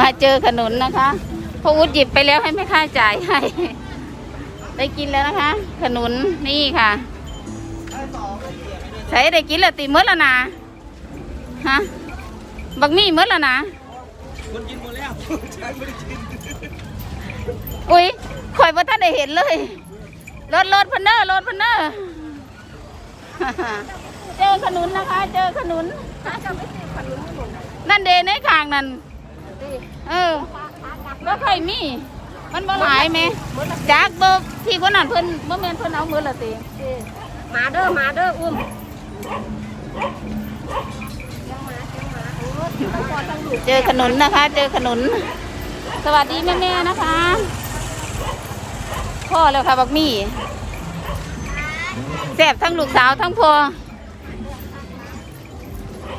มาเจอขนุนนะคะพ่ออุดหยิบไปแล้วให้แม่ค้าจ่ายให้ได้กินแล้วนะคะ ขนุนนี่ค่ะใส่ได้กินแล้วตีมื้อแล้วนะฮะบักมี่มื้อแล้วนะคนกินหมดแล้วใช้ไม่ได้กินอุ้ยข่อยว่าท่านได้เห็นเลยรถรถพันเนอร์รถพันเนอร์เจอขนุนนะคะ เจอขนุนนั่นเดในข้างนั่น เออบ่ค่อยมี มันบ่หลายแม่จากเบ่ที่คนนั้นเพิ่นบ่แม่นเพิ่นเอามือละติมาเด้อมาเด้ออุ้มเจอขนุนนะคะ เจอขนุน สวัสดีแม่ๆนะคะ พ่อแล้วค่ะบักมี่แซ่บทั้งลูกสาวทั้งพ่อ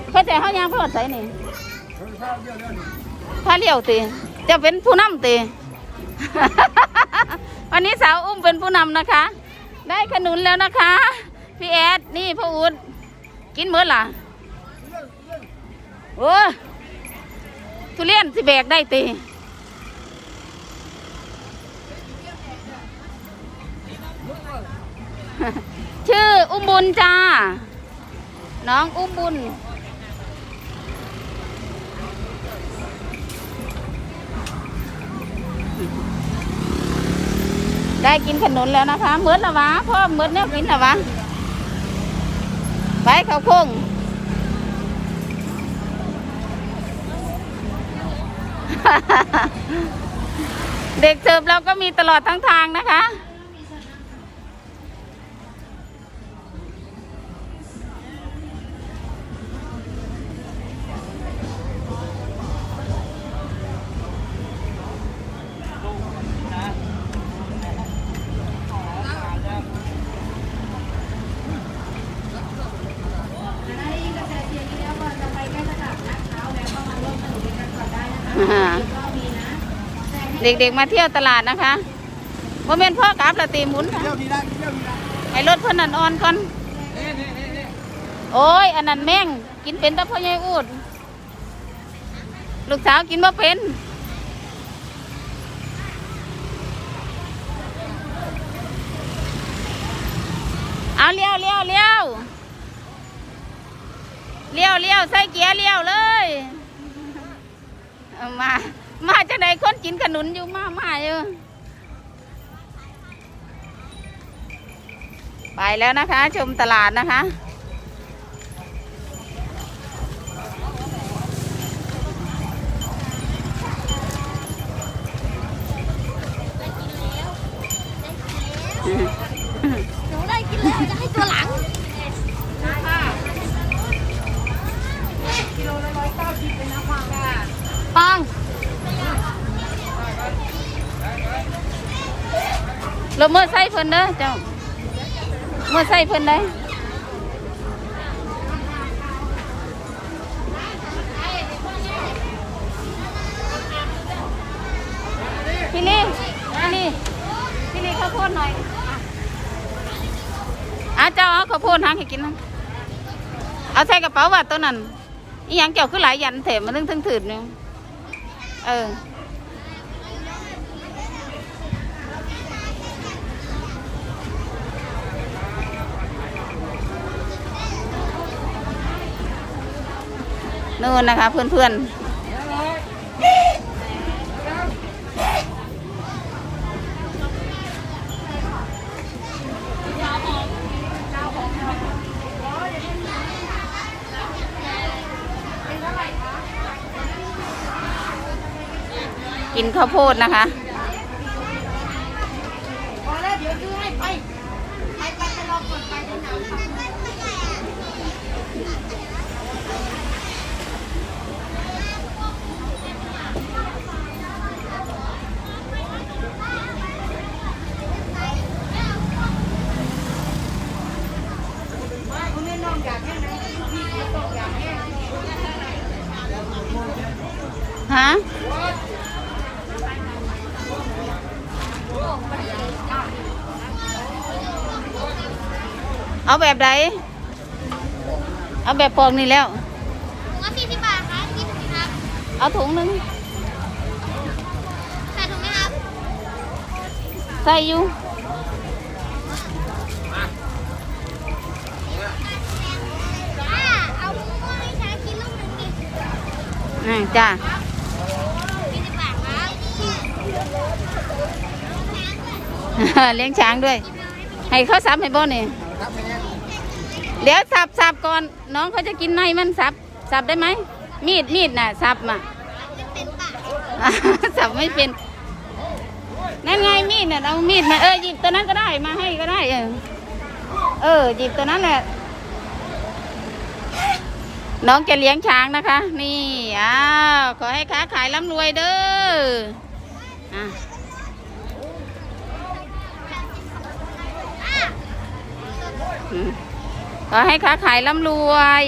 เพื่อแต่เฮายางเพื่อใส่นี่ พาเลี้ยวติจะเป็นผู้นำติวันนี้สาวอุ้มเป็นผู้นำนะคะ ได้ขนุนแล้วนะคะ พี่แอดนี่พ่ออุดกินเมื่อล่ะโอ้ทุเรียนสิแบกได้ติชื่ออุ้มบุญจ้า น้องอุ้มบุญ ได้กินขนุนแล้วนะคะเหมือนละวะพ่อเหมือนเนี่ยกินละวะไปเขาคงเด็กเสิร์ฟเราก็มีตลอดทั้งทางนะคะ เด็กๆมาเที่ยวตลาดนะคะโมเมนพ่อกลับละตีหมุนค่ะเที่ยวดีได้เที่ยวดีได้ให้รถเพิ่นนั่นอ่อนก่อนนี่นี่นี่นี่โอ้ย อันนั้นแม่ง กินเป็นแต่พ่อใหญ่อูด ลูกสาวกินบ่เป็นเอาเลี้ยวเลี้ยวเลี้ยวเลี้ยวเลี้ยวใส่เกียร์เลี้ยวเลยเอามา มาจากไหนคนกินขนุนอยู่มามาอยู่ไปแล้วนะคะ ชมตลาดนะคะ เราเมื่อใส่เพิ่นเด้อเจ้าเมื่อใส่เพิ่นได้พี่ลี่พี่ลี่พี่ลี่ข้าวโพดหน่อยอะเจ้าเอาข้าวโพดหางให้กินนะเอาใส่กระเป๋าว่าตัวนั้นอีหยังเกี่ยวคือหลายยันเถมมันถึงถึงถืดเนี่ยเออ นู่นนะคะเพื่อนๆ กินข้าวโพดนะคะะเอาแบบไหนเอาแบบปองนี่แล้วถุงละสี่สิบบาทครับยี่สิบครับเอาถุงหนึ่งใส่ถุงไหมครับ ใส่อยู่อ่าเอาม่วงให้ช้ากินลูกหนึ่งดิอ่าจ้า เลี้ยงช้างด้วย ให้เขาสับให้บ่เนี่ยเดี๋ยวสับสับก่อน น้องเขาจะกินในมันสับสับได้ไหม มีดมีดน่ะสับมาเป็นปากสับไม่เป็นนั่นไงมีดน่ะเอามีดมาเออหยิบตัวนั้นก็ได้มาให้ก็ได้ เออเออหยิบตัวนั้นแหละน้องจะเลี้ยงช้างนะคะ นี่อ้าวขอให้ค้าขายร่ำรวยเด้ออะอืม ขอให้ค้าขายร่ำรวย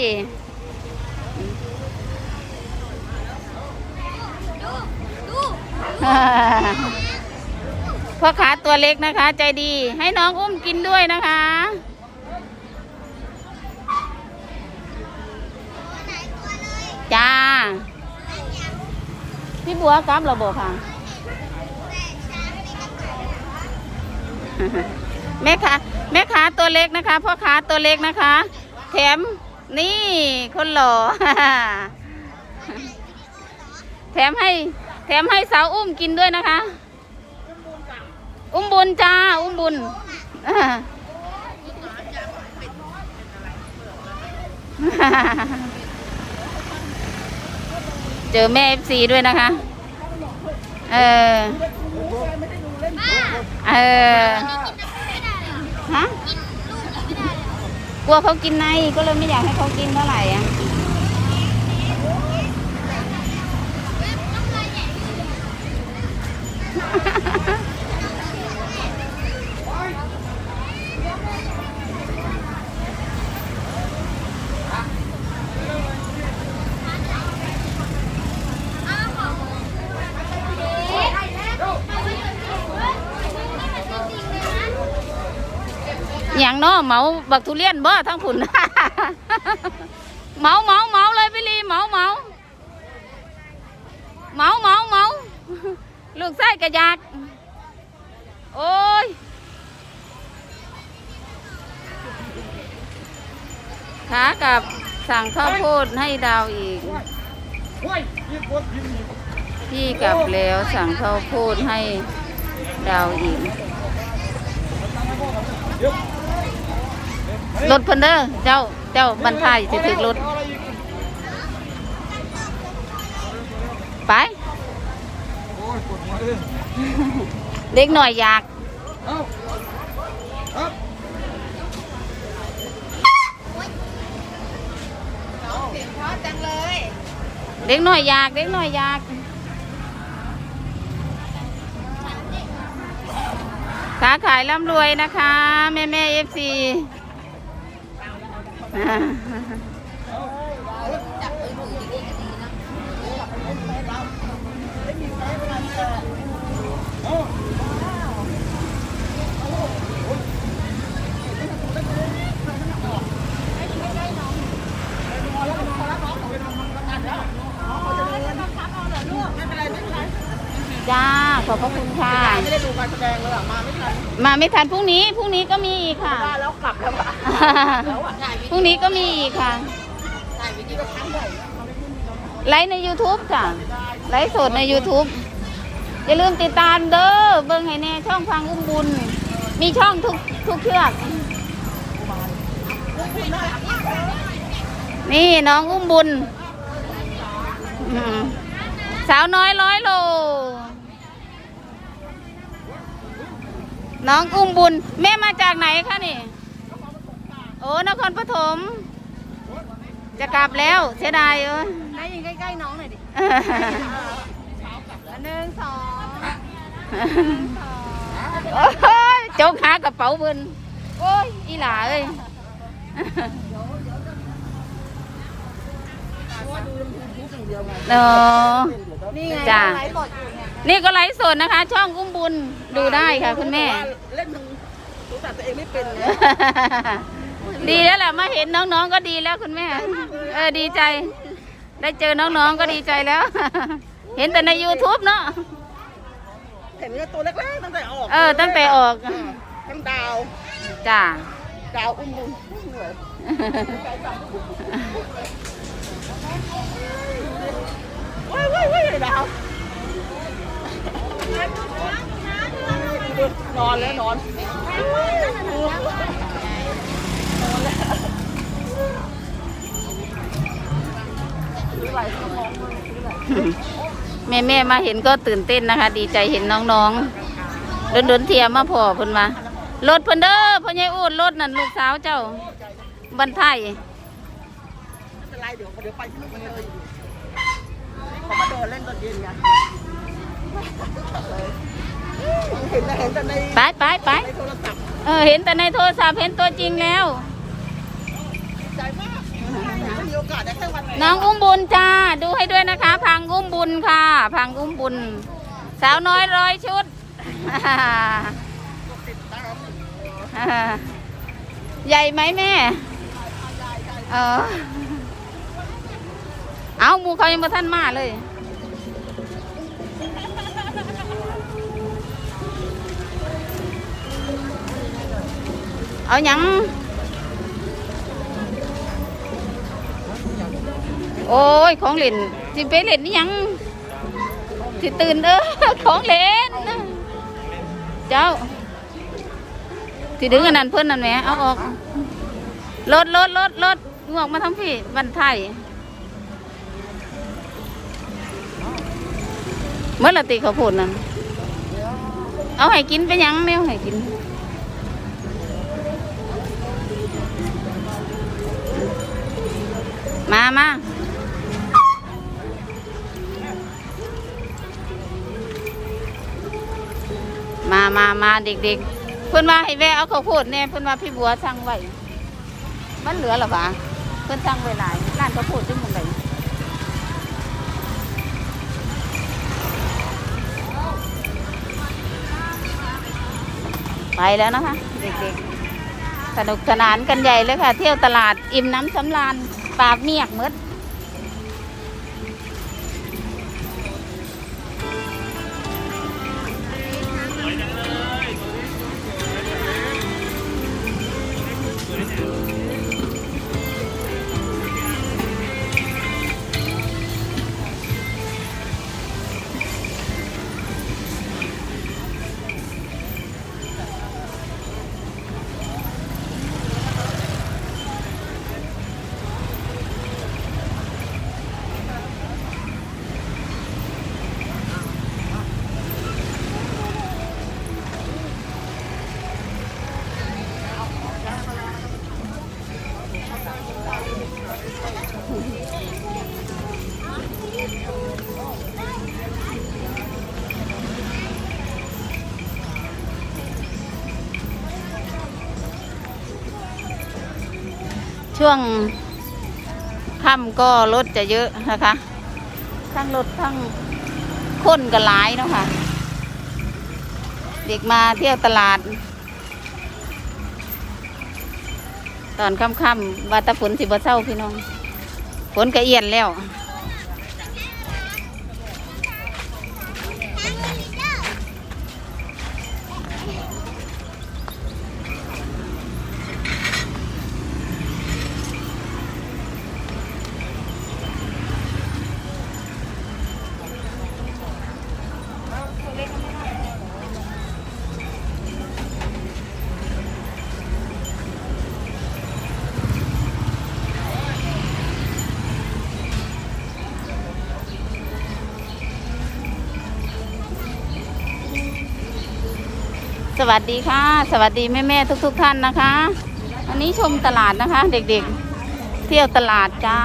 พ่อขาตัวเล็กนะคะ ใจดี ให้น้องอุ้มกินด้วยนะคะ จ้า พี่บัวกลับเราบอกค่ะ แต่ช้างมีกระต่ายแม่ค้าแม่ค้าตัวเล็กนะคะพ่อค้าตัวเล็กนะคะ แถมนี่คนหล่อแถมให้ แถมให้สาวอุ้มกินด้วยนะคะ อุ้มบุญจ้า อุ้มบุญเจอแม่เอฟซีด้วยนะคะ เออ เออ ฮะกินลูกไม่ได้เลยเหรอกลัวเขากินในก็เลยไม่อยากให้เขากินเท่าไหร่อะ เฮ้ยน้ำลายใหญ่ อย่างเนาะเมาบักทุเรียนบ่ทั้งผุนเมาเมาเมาเลยพี่ลีเมาเมาเมาเมาเมาลูกไส้กระยากโอ้ยขากับสั่งข้าวโพดให้ดาวอีก พี่กลับแล้วสั่งข้าวโพดให้ดาวอีก รถเพิ่นเด้อเจ้าเจ้าบรรทายสิถึกรถไรอีกไปโอ้ยปวดหัวเล็กหน่อยอยากเอาครับเด็กหน่อยอยากเด็กหน่อยอยากค้าขายร่ำรวยนะคะ แม่แม่เอฟซี จ้า ขอบพระคุณค่ะ ไม่ได้ดูการแสดงเลยอะมาไม่ทันมาไม่ทันพรุ่งนี้ พรุ่งนี้ก็มีอีกค่ะแล้วกลับแล้วอะพรุ่งนี้ก็มีอีกค่ะ ถ่ายวิดีโอครั้งใหญ่ไลฟ์ใน YouTube จ้ะ ไลฟ์สดใน YouTube อย่าลืมติดตามเด้อ เบิ่งให้แน่ช่องฟังอุ้มบุญ มีช่องทุกทุกเชือก นี่น้องอุ้มบุญอืมสาวน้อยร้อยโล น้องอุ้มบุญ แม่มาจากไหนคะนี่ โอ้นครปฐม จะกลับแล้วเสียดายเออได้ยินใกล้ๆน้องหน่อยดิหนึ่งสองโอ้ยโจกหากระเป๋าเพิ่นโอ้ย อีหลาเอ้ยเนาะนี่ไงจ้ะไลฟ์สดอยู่เนี่ยนี่ก็ไลฟ์สดนะคะ ช่องอุ้มบุญดูได้ค่ะ คุณแม่ เล่นมึงรู้จักตัวเองไม่เป็นเลยดีแล้วแหละมาเห็นน้องๆก็ดีแล้วคุณแม่ เออดีใจ ได้เจอน้องๆก็ดีใจแล้ว เห็นแต่ใน YouTube เนาะเห็นว่าตัวเล็กๆตั้งแต่ออกเออตั้งแต่ออกเทั้งดาวจ้าดาวอุ้มบุญเหนื่อยว้ายว้ายว้ายดาว นอนแล้วนอนไหลก็มองเลยแม่แม่ๆมาเห็นก็ตื่นเต้นนะคะ ดีใจเห็นน้องๆโดนๆเทียมมาพอเพิ่นมารถเพิ่นเด้อพ่อใหญ่อูดรถนั่นลูกสาวเจ้าบันไทยไม่เป็นไรเดี๋ยวเดี๋ยวไปที่นู่นกันเลยเขามาเดินเล่นตอนเย็นไง เห็นแต่เห็นแต่ในไปไปไปในโทรศัพท์เออเห็นแต่ในโทรศัพท์เห็นตัวจริงแล้ว ใจมากไม่มีโอกาสได้แค่วันน้องอุ้มบุญจ้า ดูให้ด้วยนะคะ พังอุ้มบุญค่ะ พังอุ้มบุญ สาวน้อยร้อยชุด ติดตามใหญ่ไหมแม่ เออ เอาหมูเขายังมาท่านมาเลย เอาหยังโอ้ยของเล่นสิไปเล่นนี่ยังสิตื่นเด้อของเล่นเจ้าสิดึงอันนั้นเพิ่อนนั่นแหมเอาออกรถรถรถรถงอกมาทำพี่บันไทยเมื่อละติเขาพูดนั่นเอาให้กินไปยังแนวให้กิน มามามามามาเด็กๆ เพื่อนว่าให้แวะเอาข้าวโพดแน่เพื่อนว่าพี่บัวสั่งไว้ มันเหลือหรอปะเพื่อนสั่งไว้หลายร้านข้าวโพดที่หมึงไหนไปแล้วนะคะ เด็กๆ สนุกสนานกันใหญ่เลยค่ะ เที่ยวตลาดอิ่มน้ำสำราญ ปากเมียกหมด ช่วงค่ำก็รถจะเยอะนะคะ ทั้งรถทั้งคนก็หลายเนาะค่ะ เด็กมาเที่ยวตลาด ตอนค่ำๆว่าตะฝนสิบ่เศร้าพี่น้อง ฝนกระเอียนแล้ว สวัสดีค่ะ สวัสดีแม่แม่ๆทุกๆท่านนะคะ อันนี้ชมตลาดนะคะ เด็กๆ เที่ยวตลาดจ้า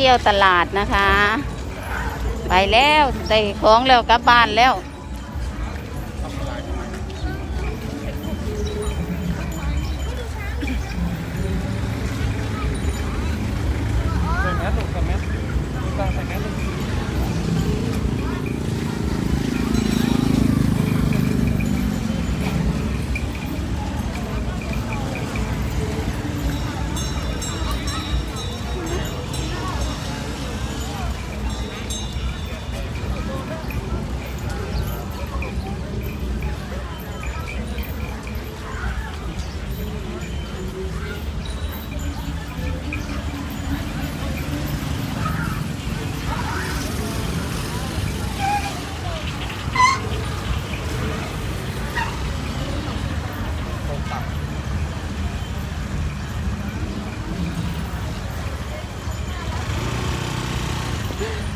ที่ยวตลาดนะคะ ไปแล้วได้ของแล้วกลับบ้านแล้ว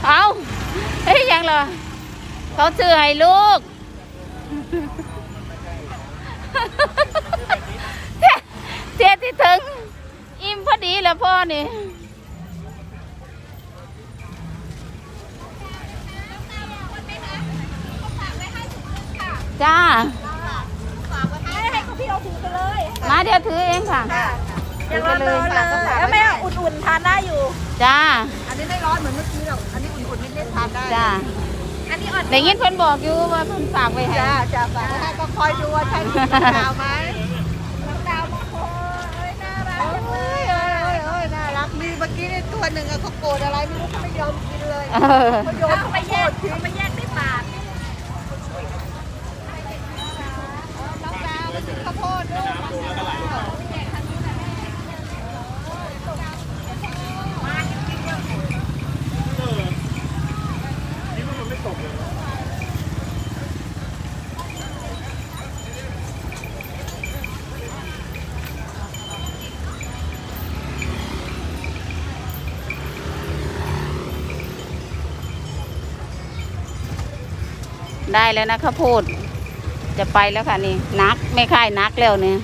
เอาเฮ้ยยังเหรอเขาซื้อให้ลูกเทียที่ถึง อิ่มพอดีแล้วพ่อนี่จ้าให้ให้เขาพี่เอาถุงไปเลยมาเดี๋ยวถือเองค่ะยังร้อนๆเลยแล้วแม่อุ่นๆทานได้อยู่ จ้า อันนี้ไม่ร้อนเหมือนเมื่อกี้หรอกอันนี้ อุ่นๆนิดๆทานได้จ้าอันนี้อ่อนได้ยินเพิ่นบอกอยู่ว่าเพิ่นฝากไว้ให้จ้าจ้าฝากไว้ให้ก็คอยดูว่าใช่ดาวไหมน้ำดาวมะโคเอ้ยน่ารักเอ้ยเอ้ยเอ้ยเอ้ยน่ารักมีเมื่อกี้นี่ตัวหนึ่งอะเขาโกรธอะไรไม่รู้เขาไม่ยอมกินเลยเออเขาโยนเอาไปแยกเอาไปแยกในปากน้องดาวไปกินข้าวโพดด้วย ได้แล้วนะข้าวโพดจะไปแล้วค่ะนี่นักไม่ค่ายนักแล้วเนี่ย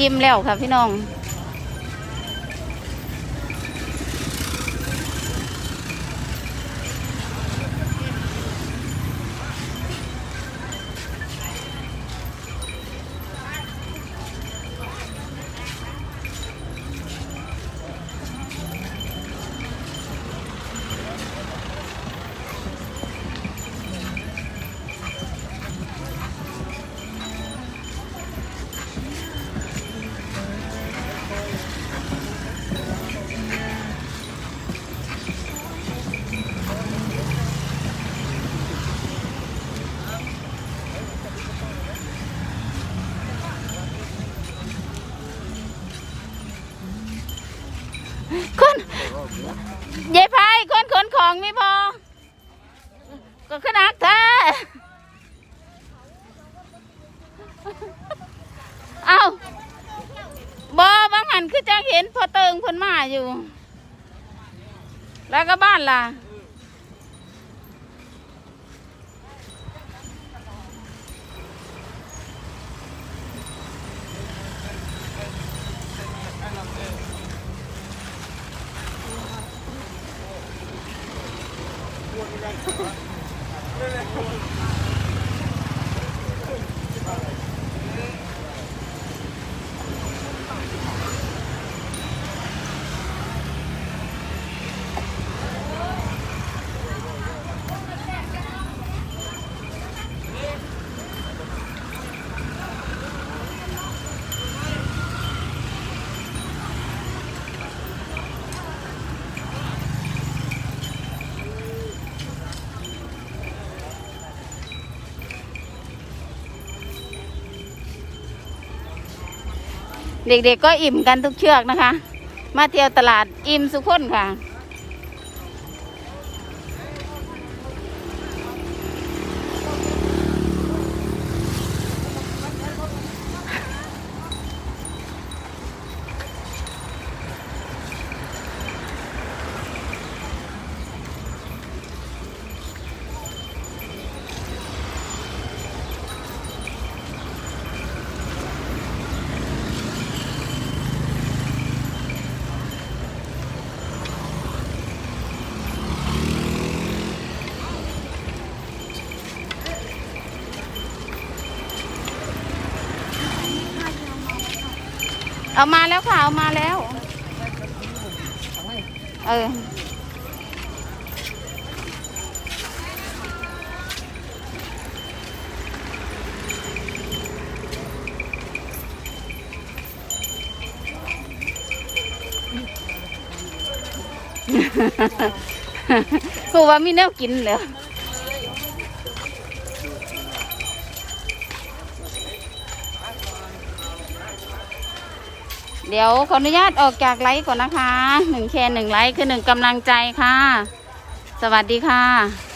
อิ่มแล้วค่ะพี่น้อง คนยายพายคนขนของไม่พอก็ขนาดเธอเอาบอบางหันคือจะเห็นพอเติงเพนมาอยู่ แล้วก็บ้านล่ะ เด็กๆก็อิ่มกันทุกเชือกนะคะ มาเที่ยวตลาดอิ่มสุขคนค่ะ เอามาแล้วค่ะ เอามาแล้ว เออ กูว่ามีแนวกินเหรอ เดี๋ยวขออนุญาตออกจากไลฟ์ก่อนนะคะหนึ่งแชร์หนึ่งไลฟ์คือหนึ่งกำลังใจค่ะ สวัสดีค่ะ